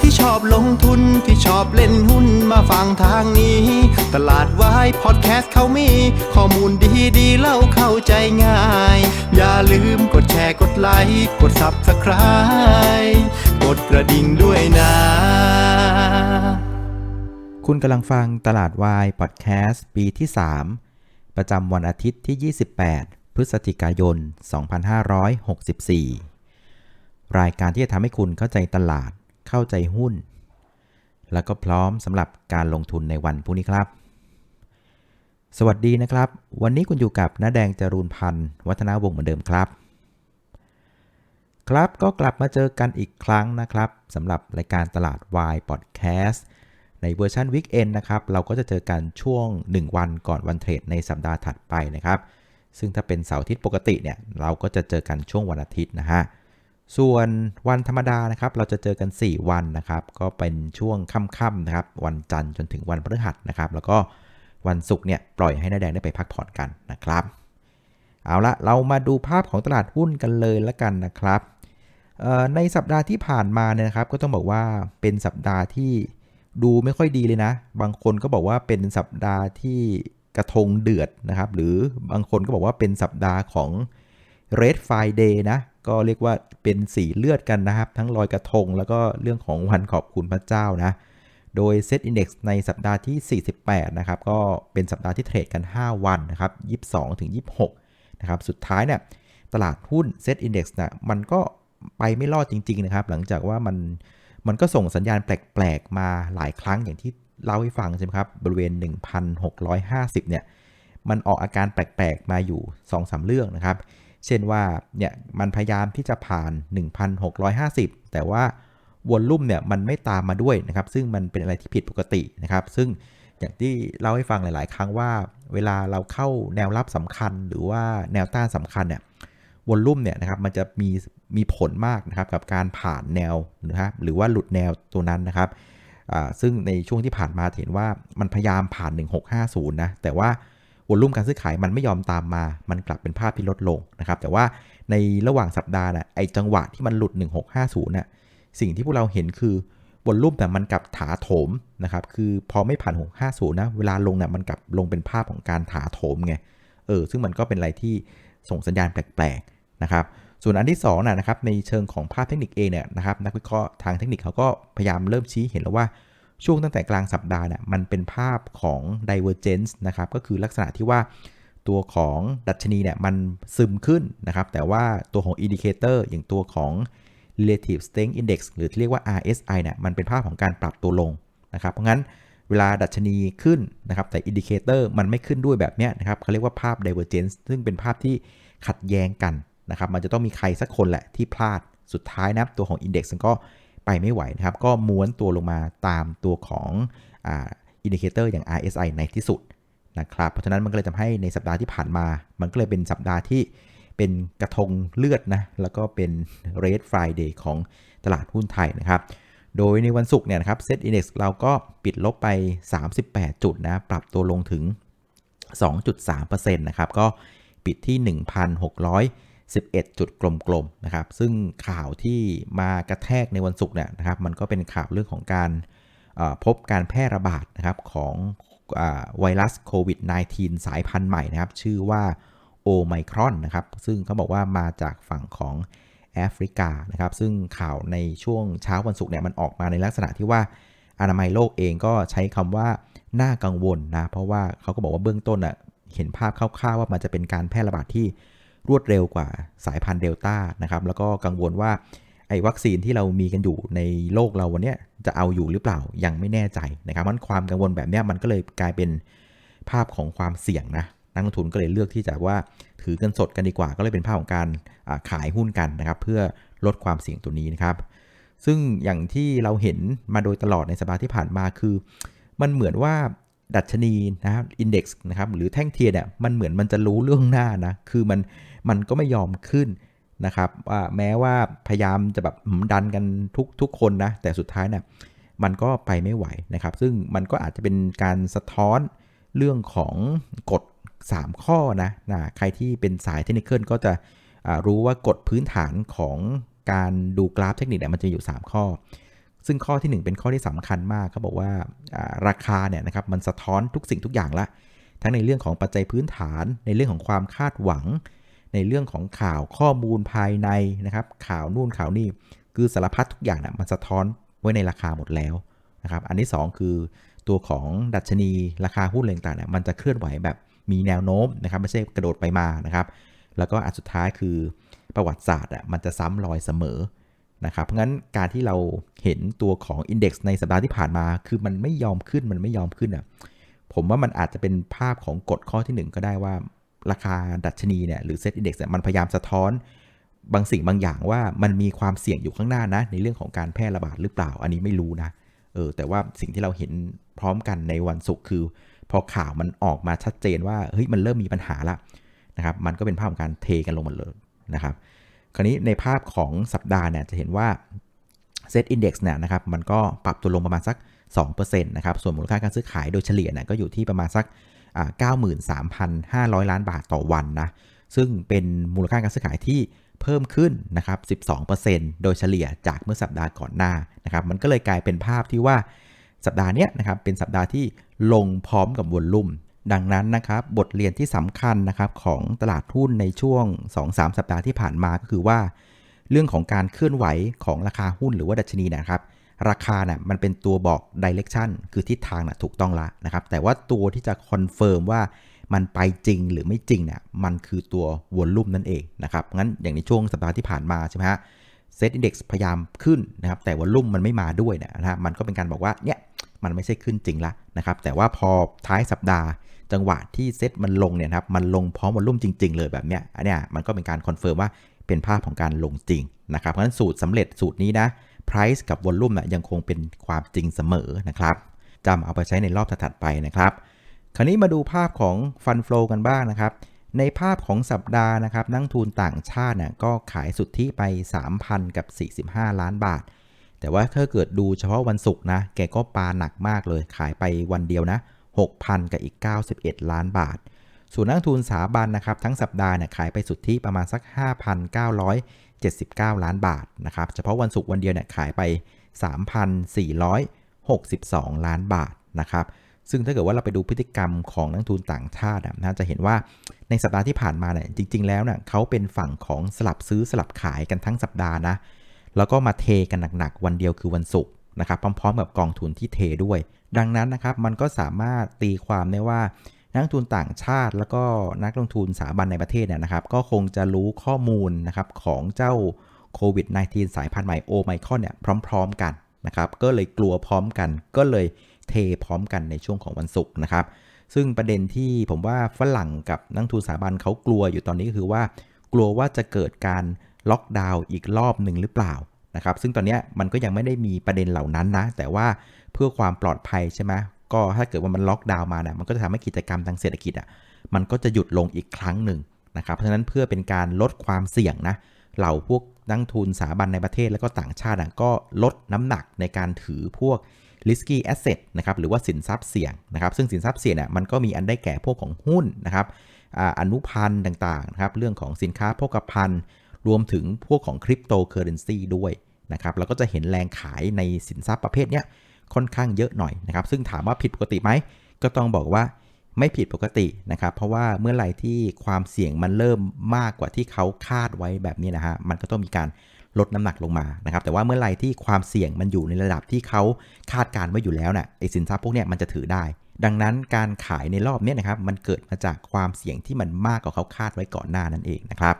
ที่ชอบลงทุนที่ชอบเล่นหุ้นมาฟังทางนี้ ตลาดวายพอดแคสต์เขามี ข้อมูลดีดีเล่าเข้าใจง่าย อย่าลืมกดแชร์กดไลค์กด Subscribe กดกระดิ่งด้วยนะ คุณกำลังฟังตลาดวายพอดแคสต์ปีที่ 3 ประจำวันอาทิตย์ที่ 28 พฤศจิกายน 2564 รายการที่จะทำให้คุณเข้าใจตลาด เข้าใจหุ้น แล้วก็พร้อมสำหรับการลงทุนในวันพรุ่งนี้ครับ สวัสดีนะครับ วันนี้คุณอยู่กับน้าแดงจรูนพันธ์วัฒนาวงศ์เหมือนเดิมครับ ครับก็กลับมาเจอกันอีกครั้งนะครับสำหรับรายการตลาดวายพอดแคสต์ในเวอร์ชันวิกเอนนะครับ เราก็จะเจอกันช่วง 1 วันก่อนวันเทรดในสัปดาห์ถัดไปนะครับ ซึ่งถ้าเป็นเสาร์อาทิตย์ปกติเนี่ย เราก็จะเจอกันช่วงวันอาทิตย์นะฮะ ส่วนวันธรรมดานะครับ เราจะเจอกัน 4 วันนะครับ ก็เป็นช่วงค่ำๆนะครับ วันจันทร์จนถึงวันพฤหัสนะครับ แล้วก็วันศุกร์เนี่ยปล่อยให้น้าแดงได้ไปพักผ่อนกันนะครับ เอาละเรามาดูภาพของตลาดหุ้นกันเลยละกันนะครับในสัปดาห์ที่ผ่านมาเนี่ยนะครับก็ต้องบอกว่าเป็นสัปดาห์ที่ดูไม่ค่อยดีเลยนะ บางคนก็บอกว่าเป็นสัปดาห์ที่กระทงเดือดนะครับ หรือบางคนก็บอกว่าเป็นสัปดาห์ของ Red Friday นะ ก็เรียกว่าเป็นสีเลือดกันนะครับ ทั้งลอยกระทงแล้วก็เรื่องของวันขอบคุณพระเจ้านะ โดย Set Index ในสัปดาห์ที่ 48 นะครับ ก็เป็นสัปดาห์ที่เทรดกัน 5 วันนะครับ 22 ถึง 26 นะครับ สุดท้ายเนี่ยตลาดหุ้น Set Index นะมันก็ไปไม่รอดจริง ๆ นะครับ หลังจากว่ามันมันก็ส่งสัญญาณแปลก ๆ มาหลายครั้งอย่างที่เล่าให้ฟังใช่ไหมครับ บริเวณ 1,650 เนี่ย มันออกอาการแปลก ๆ มาอยู่ 2-3 เรื่องนะครับ เช่นว่าเนี่ยมันพยายามที่จะผ่าน 1,650 แต่ว่าวอลลุ่มเนี่ยมันไม่ตามมาด้วยนะครับซึ่งมันเป็นอะไรที่ผิดปกตินะครับ ซึ่งอย่างที่เล่าให้ฟังหลาย ๆ ครั้งว่า เวลาเราเข้าแนวรับสำคัญ หรือว่าแนวต้านสำคัญเนี่ยวอลลุ่มเนี่ยนะครับมันจะมีมีผลมากนะครับกับการผ่านแนวนะครับหรือว่าหลุดแนวตัวนั้นนะครับซึ่งในช่วงที่ผ่านมาเห็นว่ามันพยายามผ่าน 1650 นะแต่ว่า วอลลุ่มการซื้อขายมันไม่ยอมตามมา มันกลับเป็นภาพที่ลดลงนะครับ แต่ว่าในระหว่างสัปดาห์นะ่ะไอจังหวะที่มันหลุด 1650นะ่ะสิ่งที่พวกเราเห็นคือวอลลุ่มแต่มันกลับถาโถมนะครับ คือพอไม่ผ่าน 650 นะ เวลาลงนี่ยมันกลับลงเป็นภาพของการถาโถมไง เออ ซึ่งมันก็เป็นอะไรที่ส่งสัญญาณแปลกๆนะครับ ส่วนอันที่2นะนะครับ ในเชิงของภาพเทคนิคเองเนี่ยนะครับ นักวิเคราะห์ทางเทคนิคเขาก็พยายามเริ่มชี้เห็นแล้วว่า ช่วงตั้งแต่กลางสัปดาห์เนี่ยมันเป็นภาพของ divergence นะครับก็คือลักษณะที่ว่าตัวของดัชนีเนี่ยมันซึมขึ้นนะครับแต่ว่าตัวของ indicator อย่างตัวของ relative strength index หรือที่เรียกว่า RSI เนี่ยมันเป็นภาพของการปรับตัวลงนะครับเพราะงั้นเวลาดัชนีขึ้นนะครับแต่ indicator มันไม่ขึ้นด้วยแบบเนี้ยนะครับเขาเรียกว่าภาพ divergence ซึ่งเป็นภาพที่ขัดแย้งกันนะครับมันจะต้องมีใครสักคนแหละที่พลาดสุดท้ายนะตัวของ Index มันก็ ไปไม่ไหวนะครับ ก็ม้วนตัวลงมาตามตัวของอินดิเคเตอร์อย่าง RSI ในที่สุดนะครับ เพราะฉะนั้นมันก็เลยทำให้ในสัปดาห์ที่ผ่านมา มันก็เลยเป็นสัปดาห์ที่เป็นกระทงเลือดนะ แล้วก็เป็น Red Friday ของตลาดหุ้นไทยนะครับ โดยในวันศุกร์เนี่ยนะครับ Set Index เราก็ปิดลบไป 38 จุดนะ ปรับตัวลงถึง 2.3%นะครับ ก็ปิดที่ 1,600 1,611 จุดกลมๆนะครับซึ่งข่าวที่มากระแทกในวันศุกร์เนี่ยนะครับมันก็เป็นข่าวเรื่องของการพบการแพร่ระบาดนะครับของไวรัสโควิด -19 สายพันธุ์ใหม่นะครับ ชื่อว่าโอไมครอนนะครับ ซึ่งเขาบอกว่ามาจากฝั่งของแอฟริกานะครับ ซึ่งข่าวในช่วงเช้าวันศุกร์เนี่ยมันออกมาในลักษณะที่ว่าอนามัยโลกเองก็ใช้คำว่าน่ากังวลนะ เพราะว่าเขาก็บอกว่าเบื้องต้นอะเห็นภาพคร่าวๆว่ามันจะเป็นการแพร่ระบาดที่ รวดเร็วกว่าสายพันธุ์เดลต้านะครับ แล้วก็กังวลว่าไอ้วัคซีนที่เรามีกันอยู่ในโลกเราวันนี้จะเอาอยู่หรือเปล่ายังไม่แน่ใจนะครับมันความกังวลแบบนี้มันก็เลยกลายเป็นภาพของความเสี่ยงนะนักลงทุนก็เลยเลือกที่จะว่าถือเงินสดกันดีกว่า ก็เลยเป็นภาพของการขายหุ้นกันนะครับเพื่อลดความเสี่ยงตัวนี้นะครับ ซึ่งอย่างที่เราเห็นมาโดยตลอดในสัปดาห์ที่ผ่านมาคือ มันเหมือนว่าดัชนีนะครับอินด็กซ์นะครับหรือแท่งเทียนเนี่ยมันเหมือนมันจะรู้เรื่องหน้านะคือมัน มันก็ไม่ยอมขึ้นนะครับว่าแม้ว่าพยายามจะแบบดันกันทุกทุกคนนะ แต่สุดท้ายเนี่ยมันก็ไปไม่ไหวนะครับ ซึ่งมันก็อาจจะเป็นการสะท้อนเรื่องของกฎ 3 ข้อนะนะใครที่เป็นสายเทคนิคก็จะรู้ว่ากฎพื้นฐานของการดูกราฟเทคนิคเนี่ยมันจะอยู่ 3 ข้อ ซึ่งข้อทีหนึ่1 เป็นข้อที่สำคัญมากเขาบอกว่าราคาเนี่ยนะครับมันสะท้อนทุกสิ่งทุกอย่างละ ทั้งในเรื่องของปัจจัยพื้นฐานในเรื่องของความคาดหวัง ในเรื่องของข่าวข้อมูลภายในนะครับข่าวนู่นข่าวนี่คือสารพัดทุกอย่างนะมันสะท้อนไว้ในราคาหมดแล้วนะครับอันที่ 2 คือตัวของดัชนีราคาหุ้นเรต่างเนี่ยมันจะเคลื่อนไหวแบบมีแนวโน้มนะครับไม่ใช่กระโดดไปมานะครับแล้วก็อันสุดท้ายคือประวัติศาสตร์อะมันจะซ้ำรอยเสมอนะครับเพราะงั้นการที่เราเห็นตัวของอินเด็กซ์ในสัปดาห์ที่ผ่านมา คือมันไม่ยอมขึ้นมันไม่ยอมขึ้นอะผมว่ามันอาจจะเป็นภาพของกฎข้อที่ 1 ก็ได้ว่า ราคาดัชนีเนี่ยหรือเซ็ตอินดี x มันพยายามสะท้อนบางสิ่งบางอย่างว่ามันมีความเสี่ยงอยู่ข้างหน้านะ ในเรื่องของการแพร่ระบาดหรือเปล่า อันนี้ไม่รู้นะเออแต่ว่าสิ่งที่เราเห็นพร้อมกันในวันศุกร์คือ พอข่าวมันออกมาชัดเจนว่าเฮ้ยมันเริ่มมีปัญหาละนะครับมันก็เป็นภาพของการเทกันลงมาเลยนะครับคราวนี้ในภาพของสัปดาห์เนี่ยจะเห็นว่าเซ็ตอินดี x เนี่ยนะครับมันก็ปรับตัวลงประมาณสัก2%นะครับส่วนมูลค่าการซื้อขายโดยเฉลี่ยเนี่ยก็อยู่ที่ประมาณสัก 93,500 ล้านบาทต่อวันนะ ซึ่งเป็นมูลค่าการซื้อขายที่เพิ่มขึ้นนะครับ 12%โดยเฉลี่ยจากเมื่อสัปดาห์ก่อนหน้านะครับ มันก็เลยกลายเป็นภาพที่ว่าสัปดาห์นี้นะครับเป็นสัปดาห์ที่ลงพร้อมกับวอลลุ่ม ดังนั้นนะครับบทเรียนที่สำคัญนะครับของตลาดหุ้นในช่วง 2-3 สัปดาห์ที่ผ่านมาก็คือว่า เรื่องของการเคลื่อนไหวของราคาหุ้นหรือว่าดัชนีนะครับ ราคานะ่ะมันเป็นตัวบอกดิเรกชันคือทิศทางนะ่ะถูกต้องละนะครับ แต่ว่าตัวที่จะคอนเฟิร์มว่ามันไปจริงหรือไม่จริงเนี่ยมันคือตัววอลลุ่มนั่นเองนะครับ งั้นอย่างในช่วงสัปดาห์ที่ผ่านมาใช่ไหมฮะเซตอินดี x พยายามขึ้นนะครับ แต่วอลลุ่มมันไม่มาด้วยนะฮะมันก็เป็นการบอกว่าเนี่ยมันไม่ใช่ขึ้นจริงละนะครับ แต่ว่าพอท้ายสัปดาห์ จังหวะที่เซตมันลงเนี่ยครับมันลงพร้อมวอลลุ่มจริง ๆ เลยแบบเนี้ยอันเนี้ยมันก็เป็นการคอนเฟิร์มว่าเป็นภาพของการลงจริงนะครับเพราะฉะนั้นสูตรสำเร็จสูตรนี้นะ price กับวอลลุ่มนะยังคงเป็นความจริงเสมอนะครับจำเอาไปใช้ในรอบถัดไปนะครับ คราวนี้มาดูภาพของฟันฟลูกันบ้างนะครับ ในภาพของสัปดาห์นะครับนักทุนต่างชาติเนี่ยก็ขายสุทธิไป 3,000 กับ 45 ล้านบาท แต่ว่าถ้าเกิดดูเฉพาะวันศุกร์นะ แกก็ปาหนักมากเลย ขายไปวันเดียวนะ 6,000 กับอีก 91 ล้านบาท ส่วนนักทุนสถาบันนะครับทั้งสัปดาห์เนี่ยขายไปสุทธิประมาณสัก 79 ล้านบาทนะครับเฉพาะวันศุกร์วันเดียวเนี่ยขายไป 3,462 ล้านบาทนะครับซึ่งถ้าเกิดว่าเราไปดูพฤติกรรมของนักทุนต่างชาตินะจะเห็นว่าในสัปดาห์ที่ผ่านมาเนี่ยจริง ๆ แล้วเนี่ยเขาเป็นฝั่งของสลับซื้อสลับขายกันทั้งสัปดาห์นะแล้วก็มาเทกันหนักๆวันเดียวคือวันศุกร์นะครับพร้อม ๆ กับกองทุนที่เทด้วย ดังนั้นนะครับมันก็สามารถตีความได้ว่า นักทุนต่างชาติ แล้วก็นักลงทุนสถาบันในประเทศเนี่ยนะครับ ก็คงจะรู้ข้อมูลนะครับของเจ้าโควิด -19 สายพันธุ์ใหม่โอไมครอนเนี่ยพร้อม ๆ กันนะครับก็เลยกลัวพร้อมกัน ก็เลยเทพร้อมกันในช่วงของวันศุกร์นะครับ ซึ่งประเด็นที่ผมว่าฝรั่งกับนักทุนสถาบันเขากลัวอยู่ตอนนี้ก็คือว่า กลัวว่าจะเกิดการล็อกดาวน์อีกรอบหนึ่งหรือเปล่านะครับ ซึ่งตอนนี้มันก็ยังไม่ได้มีประเด็นเหล่านั้นนะ แต่ว่าเพื่อความปลอดภัยใช่ไหม ก็ถ้าเกิดว่ามันล็อกดาวน์มาเนะมันก็จะทำให้กิจกรรมทางเศรษฐกิจอะมันก็จะหยุดลงอีกครั้งหนึ่งนะครับเพราะฉะนั้นเพื่อเป็นการลดความเสี่ยงนะเหล่าพวกนักทุนสถาบันในประเทศแล้วก็ต่างชาติก็ลดน้ำหนักในการถือพวก risky asset นะครับหรือว่าสินทรัพย์เสี่ยงนะครับซึ่งสินทรัพย์เสี่ยงเนี่ยมันก็มีอันได้แก่พวกของหุ้นนะครับอนุพันธ์ต่างๆนะครับเรื่องของสินค้าโภคภัณฑ์รวมถึงพวกของคริปโตเคอเรนซีด้วยนะครับเราก็จะเห็นแรงขายในสินทรัพย์ประเภทเนี้ค่ อนข้างเยอะหน่อยนะครับ ซึ่งถามว่าผิดปกติไหม ก็ต้องบอกว่าไม่ผิดปกตินะครับ เพราะว่าเมื่อไหร่ที่ความเสี่ยงมันเริ่มมากกว่าที่เขาคาดไว้แบบนี้นะฮะ มันก็ต้องมีการลดน้ำหนักลงมานะครับ แต่ว่าเมื่อไรที่ความเสี่ยงมันอยู่ในระดับที่เขาคาดการไว้อยู่แล้วนะ่ะไอสินทรัพย์พวกเนี้มันจะถือได้ ดังนั้นการขายในรอบนี้นะครับ มันเกิดมาจากความเสี่ยงที่มันมากกว่าเขาคาดไว้ก่อนหน้านั่นเองนะครับ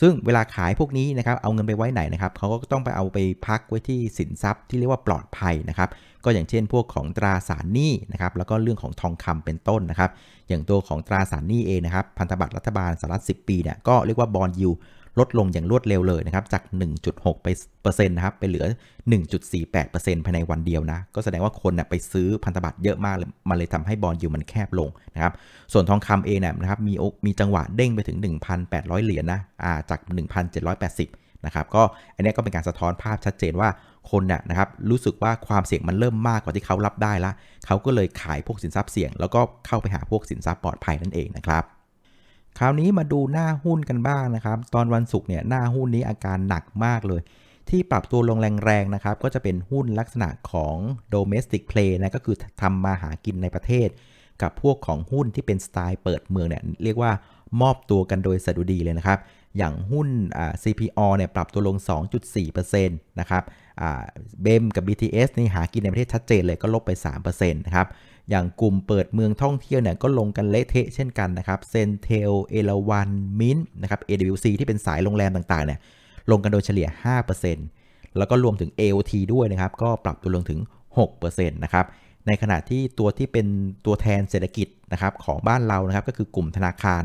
ซึ่งเวลาขายพวกนี้นะครับเอาเงินไปไว้ไหนนะครับเขาก็ต้องไปเอาไปพักไว้ที่สินทรัพย์ที่เรียกว่าปลอดภัยนะครับก็อย่างเช่นพวกของตราสารหนี้นะครับแล้วก็เรื่องของทองคำเป็นต้นนะครับอย่างตัวของตราสารหนี้เองนะครับพันธบัตรรัฐบาลสหรัฐ10 ปีเนี่ยก็เรียกว่าบอลยู ลดลงอย่างรวดเร็วเลยนะครับ จาก 1.6เปอร์เซ็นต์นะครับ ไปเหลือ 1.48%ภายในวันเดียวนะ ก็แสดงว่าคนนะไปซื้อพันธบัตรเยอะมากเลยมันเลยทำให้บอลยูมันแคบลงนะครับ ส่วนทองคำเองนะครับมีมีจังหวะเด้งไปถึง 1,800 เหรียญนะอ่าจาก 1,780 นะครับ ก็อันนี้ก็เป็นการสะท้อนภาพชัดเจนว่าคนน่ยนะครับรู้สึกว่าความเสี่ยงมันเริ่มมากกว่าที่เขารับได้ละเขาก็เลยขายพวกสินทรัพย์เสี่ยง แล้วก็เข้าไปหาพวกสินทรัพย์ปลอดภัยนั่นเองนะครับ คราวนี้มาดูหน้าหุ้นกันบ้างนะครับ ตอนวันศุกร์เนี่ยหน้าหุ้นนี้อาการหนักมากเลย ที่ปรับตัวลงแรงๆนะครับ ก็จะเป็นหุ้นลักษณะของ domestic play นะก็คือทำมาหากินในประเทศ กับพวกของหุ้นที่เป็นสไตล์เปิดเมืองเนี่ยเรียกว่ามอบตัวกันโดยสะดุดีเลยนะครับ อย่างหุ้น CPO เนี่ยปรับตัวลง 2.4%นะครับเบมกับ BTS นี่หากินในประเทศชัดเจนเลยก็ลบไป 3%นะครับอย่างกลุ่มเปิดเมืองท่องเที่ยวเนี่ยก็ลงกันเละเทะเช่นกันนะครับเซนเทลเอราวันมินนะครับ AWC ที่เป็นสายโรงแรมต่างๆเนี่ยลงกันโดยเฉลี่ย 5%แล้วก็รวมถึง AOT ด้วยนะครับ ก็ปรับตัวลงถึง 6%นะครับในขณะที่ตัวที่เป็นตัวแทนเศรษฐกิจนะครับของบ้านเรานะครับก็คือกลุ่มธนาคาร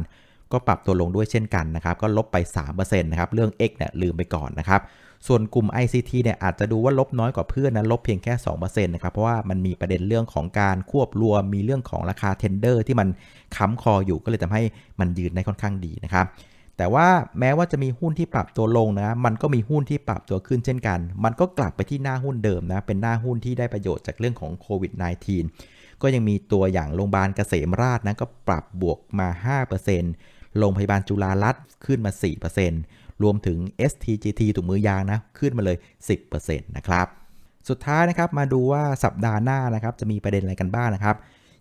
ก็ปรับตัวลงด้วยเช่นกันนะครับ ก็ลบไป3%นะครับ เรื่อง X เนี่ยลืมไปก่อนนะครับ ส่วนกลุ่ม ICT เนี่ยอาจจะดูว่าลบน้อยกว่าเพื่อนนะลบเพียงแค่2%นะครับ เพราะว่ามันมีประเด็นเรื่องของการควบรวม มีเรื่องของราคาเทนเดอร์ที่มันค้ำคออยู่ก็เลยทำให้มันยืนได้ค่อนข้างดีนะครับแต่ว่าแม้ว่าจะมีหุ้นที่ปรับตัวลงนะ มันก็มีหุ้นที่ปรับตัวขึ้นเช่นกัน มันก็กลับไปที่หน้าหุ้นเดิมนะ เป็นหน้าหุ้นที่ได้ประโยชน์จากเรื่องของโควิด -19 ก็ยังมีตัวอย่างโรงพยาบาลเกษมราชนะก็ปรับบวกมา 5% โรงพยาบาลจุฬารัตน์ขึ้นมา 4%รวมถึง STGT ถุงมือยางนะ ขึ้นมาเลย 10%นะครับ สุดท้ายนะครับมาดูว่าสัปดาห์หน้านะครับจะมีประเด็นอะไรกันบ้างนะครับ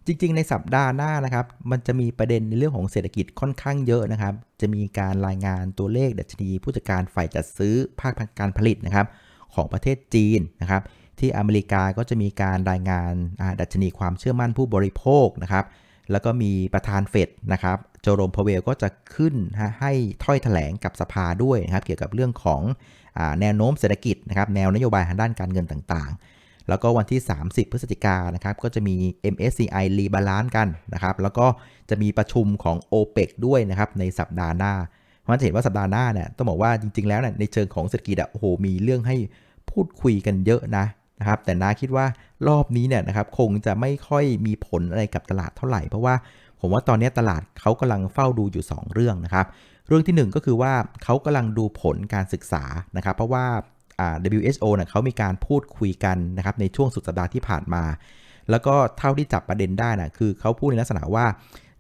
จริง ๆ ในสัปดาห์หน้านะครับ มันจะมีประเด็นในเรื่องของเศรษฐกิจค่อนข้างเยอะนะครับ จะมีการรายงานตัวเลขดัชนี ผู้จัดการฝ่ายจัดซื้อภาคการผลิตนะครับของประเทศจีนนะครับที่อเมริกาก็จะมีการรายงานดัชนีความเชื่อมั่นผู้บริโภคนะครับ แล้วก็มีประธานเฟดนะครับ โจโรมพาเวลก็จะขึ้นให้ถ้อยถแถลงกับสภาด้วยนะครับเกี่ยวกับเรื่องของแนวโน้มเศรษฐกิจนะครับแนวนโยบายทางด้านการเงินต่างๆ แล้วก็วันที่ 30 พฤศจิกานะครับก็จะมี MSCI รีบาลานซ์กันนะครับแล้วก็จะมีประชุมของ OPEC ด้วยนะครับในสัปดาห์หน้าเพราะฉะนั้นเห็นว่าสัปดาห์หน้าเนี่ยต้องบอกว่าจริง ๆ แล้วเนี่ยในเชิงของเศรษฐกิจอะโอ้โหมีเรื่องให้พูดคุยกันเยอะนะนะครับแต่นาคิดว่ารอบนี้เนี่ยนะครับคงจะไม่ค่อยมีผลอะไรกับตลาดเท่าไหร่ เพราะว่า ผมว่าตอนนี้ตลาดเขากำลังเฝ้าดูอยู่ 2 เรื่องนะครับ เรื่องที่ 1 ก็คือว่าเขากำลังดูผลการศึกษานะครับ เพราะว่า WHO เนี่ยเขามีการพูดคุยกันนะครับในช่วงสุดสัปดาห์ที่ผ่านมา แล้วก็เท่าที่จับประเด็นได้นะคือเขาพูดในลักษณะว่า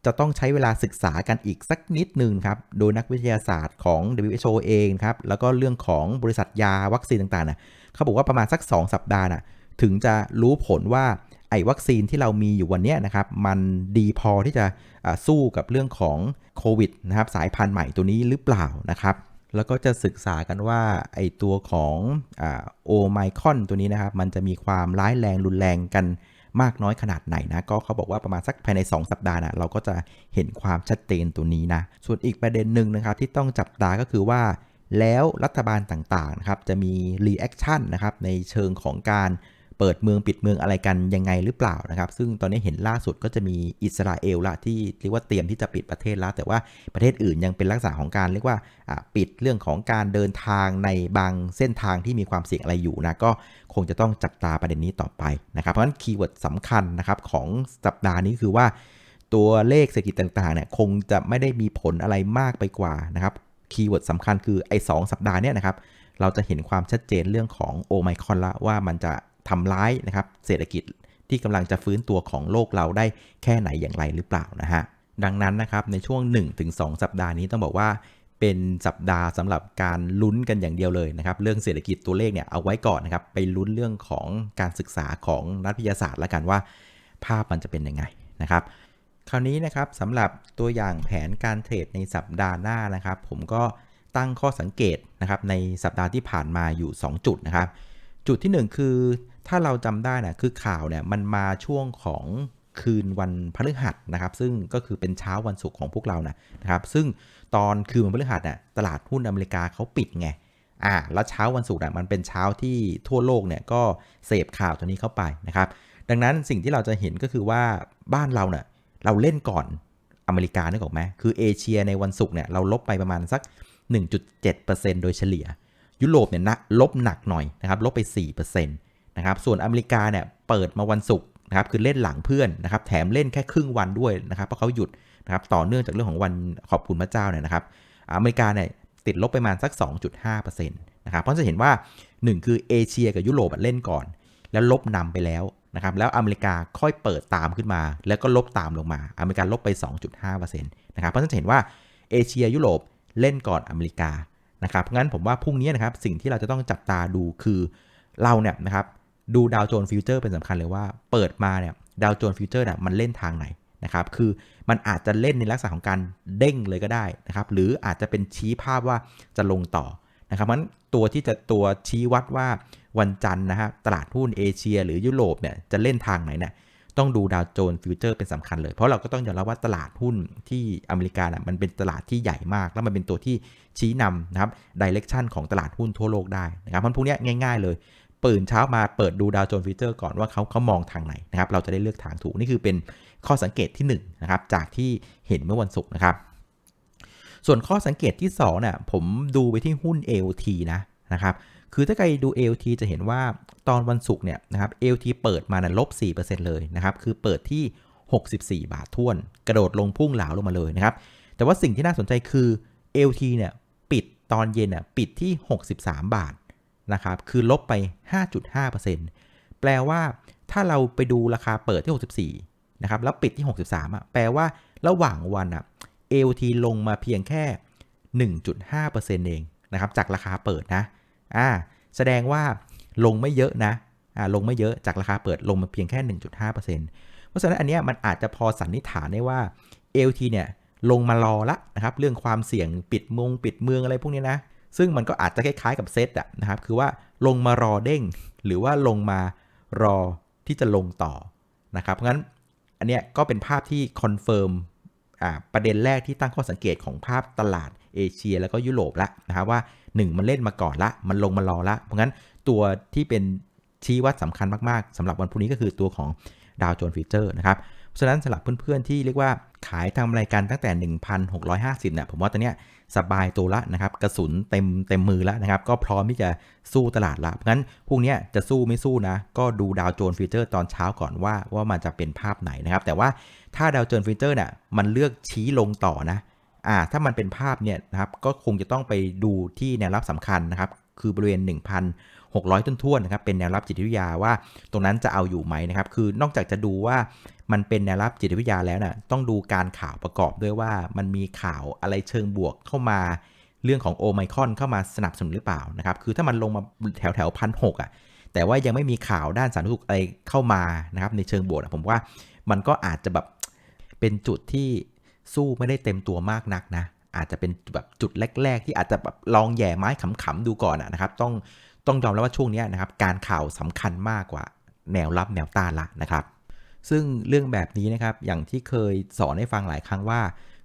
จะต้องใช้เวลาศึกษากันอีกสักนิดหนึ่งครับ โดยนักวิทยาศาสตร์ของ WHO เองครับ แล้วก็เรื่องของบริษัทยาวัคซีนต่างๆนะเขาบอกว่าประมาณสัก 2 สัปดาห์นะถึงจะรู้ผลว่า ไอ้วัคซีนที่เรามีอยู่วันนี้นะครับ มันดีพอที่จะสู้กับเรื่องของโควิดนะครับ สายพันธุ์ใหม่ตัวนี้หรือเปล่านะครับ แล้วก็จะศึกษากันว่าไอตัวของโอไมคอนตัวนี้นะครับ มันจะมีความร้ายแรงรุนแรงกันมากน้อยขนาดไหนนะ ก็เขาบอกว่าประมาณสักภายใน 2 สัปดาห์นะเราก็จะเห็นความชัดเจนตัวนี้นะ ส่วนอีกประเด็นหนึ่งนะครับที่ต้องจับตาก็คือว่าแล้วรัฐบาลต่างๆนะครับจะมีรีแอคชั่นนะครับในเชิงของการ เปิดเมืองปิดเมืองอะไรกันยังไงหรือเปล่านะครับ ซึ่งตอนนี้เห็นล่าสุดก็จะมีอิสราเอลละที่เรียกว่าเตรียมที่จะปิดประเทศแล้ว แต่ว่าประเทศอื่นยังเป็นลักษณะของการเรียกว่าปิดเรื่องของการเดินทางในบางเส้นทางที่มีความเสี่ยงอะไรอยู่นะก็คงจะต้องจับตาประเด็นนี้ต่อไปนะครับเพราะฉะนั้นคีย์เวิร์ดสำคัญนะครับของสัปดาห์นี้คือว่า ตัวเลขเศรษฐกิจต่างๆเนี่ยคงจะไม่ได้มีผลอะไรมากไปกว่านะครับคีย์เวิร์ดสำคัญคือไอ้สสัปดาห์เนี่ยนะครับเราจะเห็นความชัดเจนเรื่องของโอไมคอนละว่ามันจะ ทำร้ายนะครับเศรษฐกิจที่กำลังจะฟื้นตัวของโลกเราได้แค่ไหนอย่างไรหรือเปล่านะฮะดังนั้นนะครับในช่วง 1-2 สัปดาห์นี้ต้องบอกว่าเป็นสัปดาห์สำหรับการลุ้นกันอย่างเดียวเลยนะครับ เรื่องเศรษฐกิจตัวเลขเนี่ยเอาไว้ก่อนนะครับ ไปลุ้นเรื่องของการศึกษาของนักวิทยาศาสตร์ละกันว่า ภาพมันจะเป็นยังไงนะครับ คราวนี้นะครับสำหรับตัวอย่างแผนการเทรดในสัปดาห์หน้านะครับ ผมก็ตั้งข้อสังเกตนะครับในสัปดาห์ที่ผ่านมาอยู่ 2 จุดนะครับ จุดที่ 1 คือถ้าเราจำได้นะคือข่าวเนี่ยมันมาช่วงของคืนวันพฤหัสนะครับ ซึ่งก็คือเป็นเช้าวันศุกร์ของพวกเรานะนะครับ ซึ่งตอนคืนวันพฤหัสเนี่ยตลาดหุ้นอเมริกาเขาปิดไงอ่าแล้วเช้าวันศุกร์เนี่ยมันเป็นเช้าที่ทั่วโลกเนี่ยก็เสพข่าวตัวนี้เข้าไปนะครับ ดังนั้นสิ่งที่เราจะเห็นก็คือว่าบ้านเราเนี่ยเราเล่นก่อนอเมริกานึกออกไหมคือเอเชียในวันศุกร์เนี่ยเราลบไปประมาณสัก 1.7%โดยเฉลี่ย ยุโรปเนี่ยนะลบหนักหน่อยนะครับลบไป 4%นะครับส่วนอเมริกาเนี่ยเปิดมาวันศุกร์นะครับคือเล่นหลังเพื่อนนะครับแถมเล่นแค่ครึ่งวันด้วยนะครับเพราะเขาหยุดนะครับต่อเนื่องจากเรื่องของวันขอบคุณพระเจ้าเนี่ยนะครับอเมริกาเนี่ยติดลบไปประมาณสัก 2.5%นะครับเพราะจะเห็นว่า 1 คือเอเชียกับยุโรปเล่นก่อน แล้วลบนำไปแล้วนะครับแล้วอเมริกาค่อยเปิดตามขึ้นมา แล้วก็ลบตามลงมา อเมริกาลบไป 2.5%นะครับเพราะฉะนั้นจะเห็นว่าเอเชียยุโรปเล่นก่อนอเมริกา นะครับงั้นผมว่าพรุ่งนี้นะครับสิ่งที่เราจะต้องจับตาดูคือเราเนี่ยนะครับดูดาวโจนส์ฟิวเจอร์เป็นสำคัญเลยว่าเปิดมาเนี่ยดาวโจนส์ฟิวเจอร์เนี่ยมันเล่นทางไหนนะครับคือมันอาจจะเล่นในลักษณะของการเด้งเลยก็ได้นะครับหรืออาจจะเป็นชี้ภาพว่าจะลงต่อนะครับงั้นตัวที่จะตัวชี้วัดว่าวันจันทร์นะฮะตลาดหุ้นเอเชีย หรือยุโรปเนี่ยจะเล่นทางไหนเนี่ย ต้องดูดาวโจนส์ฟิวเจอร์เป็นสำคัญเลย เพราะเราก็ต้องยอมรับว่าตลาดหุ้นที่อเมริกาน่ะมันเป็นตลาดที่ใหญ่มาก แล้วมันเป็นตัวที่ชี้นำนะครับดิเรกชันของตลาดหุ้นทั่วโลกได้นะครับเพราะพวกเนี้ยง่าย ๆ เลยตื่นเช้ามาเปิดดูดาวโจนส์ฟิวเจอร์ก่อนว่าเขาเขามองทางไหนนะครับเราจะได้เลือกทางถูกนี่คือเป็นข้อสังเกตที่1นะครับจากที่เห็นเมื่อวันศุกร์นะครับ ส่วนข้อสังเกตที่2เนี่ยผมดูไปที่หุ้น AOT นะนะครับ คือถ้าใครดู AOT จะเห็นว่าตอนวันศุกร์เนี่ยนะครับ AOT เปิดมานะลบ 4%เลยนะครับ คือเปิดที่ 64 บาทท้วน กระโดดลงพุ่งเหลาลงมาเลยนะครับ แต่ว่าสิ่งที่น่าสนใจคือ AOT เนี่ยปิดตอนเย็นน่ะปิดที่ 63 บาทนะครับ คือลบไป 5.5%แปลว่าถ้าเราไปดูราคาเปิดที่ 64 นะครับ แล้วปิดที่ 63อะแปลว่าระหว่างวันอะ AOT ลงมาเพียงแค่ 1.5%เองนะครับ จากราคาเปิดนะ อ่าแสดงว่าลงไม่เยอะนะอ่าลงไม่เยอะจากราคาเปิดลงมาเพียงแค่ 1.5%เพราะฉะนั้นอันเนี้ยมันอาจจะพอสันนิษฐานได้ว่า AOT เนี่ยลงมารอละนะครับเรื่องความเสี่ยงปิดมงปิดเมืองอะไรพวกนี้นะซึ่งมันก็อาจจะคล้ายๆกับเซตอะนะครับคือว่าลงมารอเด้ง หรือว่าลงมารอที่จะลงต่อนะครับเพราะงั้นอันเนี้ยก็เป็นภาพที่คอนเฟิร์มประเด็นแรกที่ตั้งข้อสังเกตของภาพตลาด เอเชียแล้วก็ยุโรปละนะครับว่า 1 มันเล่นมาก่อนละ มันลงมารอละ เพราะงั้นตัวที่เป็นชี้วัดสำคัญมากๆสำหรับวันพรุ่งนี้ก็คือตัวของดาวโจนส์ฟิวเจอร์นะครับเพราะฉะนั้นสำหรับเพื่อนๆที่เรียกว่าขายทำรายการตั้งแต่ 1,650เนี่ยผมว่าตอนเนี้ยสบายตัวละนะครับกระสุนเต็มเต็มมือแล้วนะครับ ก็พร้อมที่จะสู้ตลาดละเพราะงั้นพรุ่งนี้จะสู้ไม่สู้นะ ก็ดูดาวโจนส์ฟิวเจอร์ตอนเช้าก่อนว่าว่ามันจะเป็นภาพไหนนะครับ แต่ว่าถ้าดาวโจนส์ฟิวเจอร์เนี่ยมันเลือกชี้ลงต่อนะ อ่าถ้ามันเป็นภาพเนี่ยนะครับก็คงจะต้องไปดูที่แนวรับสำคัญนะครับคือบริเวณ 1,600 ต้นท่วนนะครับเป็นแนวรับจิตวิทยาว่าตรงนั้นจะเอาอยู่ไหมนะครับ คือนอกจากจะดูว่ามันเป็นแนวรับจิตวิทยาแล้วนะ่ะต้องดูการข่าวประกอบด้วยว่ามันมีข่าวอะไรเชิงบวกเข้ามาเรื่องของโอไมคอนเข้ามาสนับสนุนหรือเปล่านะครับ คือถ้ามันลงมาแถวแถวพันหกอะ แต่ว่ายังไม่มีข่าวด้านสาธารณสุขอะไรเข้ามานะครับในเชิงบวกอะผมว่ามันก็อาจจะแบบเป็นจุดที่ สู้ไม่ได้เต็มตัวมากนักนะ อาจจะเป็นแบบจุดแรก ๆ ที่อาจจะแบบลองแย่ไม้ขำๆดูก่อนนะครับ ต้องต้องยอมรับว่าช่วงนี้นะครับ การข่าวสำคัญมากกว่าแนวรับแนวต้านละนะครับ ซึ่งเรื่องแบบนี้นะครับ อย่างที่เคยสอนให้ฟังหลายครั้งว่า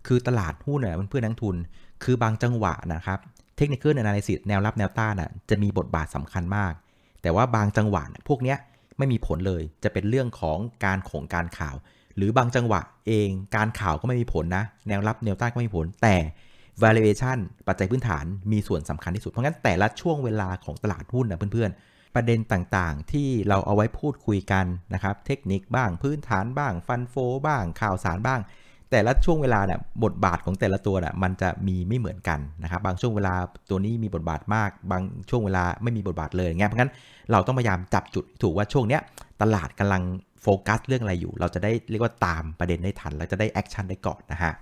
คือตลาดหุ้นเนี่ยเพื่อนนักทุน คือบางจังหวะนะครับเทคนิคอล a นาลิซิสแนวรับแนวต้านอะจะมีบทบาทสำคัญมาก แต่ว่าบางจังหวะพวกเนี้ยไม่มีผลเลย จะเป็นเรื่องของการของการข่าว หรือบางจังหวะเองการข่าวก็ไม่มีผลนะ แนวรับแนวต้านก็ไม่มีผล แต่ valuation ปัจจัยพื้นฐานมีส่วนสำคัญที่สุด เพราะงั้นแต่ละช่วงเวลาของตลาดหุ้นนะเพื่อนๆ ประเด็นต่างๆ ที่เราเอาไว้พูดคุยกันนะครับ เทคนิคบ้างพื้นฐานบ้าง ฟันโฟบ้าง ข่าวสารบ้าง แต่ละช่วงเวลาเนี่ยบทบาทของแต่ละตัวน่ะมันจะมีไม่เหมือนกันนะครับ บางช่วงเวลาตัวนี้มีบทบาทมาก บางช่วงเวลาไม่มีบทบาทเลยงเงี้ยเพราะงั้นเราต้องพยายามจับจุดถูกว่าช่วงเนี้ยตลาดกำลัง ฟกัสเรื่องอะไรอยู่ เราจะได้เรียกว่าตามประเด็นได้ทัน แล้วจะได้แอคชั่นได้ก่อนนะฮะ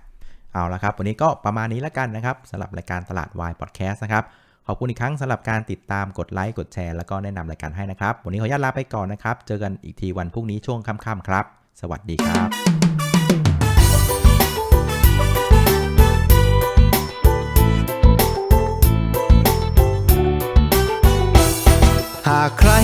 เอาละครับ วันนี้ก็ประมาณนี้แล้วกันนะครับสำหรับรายการตลาดวายพอดแคสต์นะครับ ขอบคุณอีกครั้งสำหรับการติดตามกดไลค์กดแชร์แล้วก็แนะนำรายการให้นะครับ วันนี้ขออนุญาตลาไปก่อนนะครับ เจอกันอีกทีวันพรุ่งนี้ช่วงค่ำๆครับ สวัสดีครับ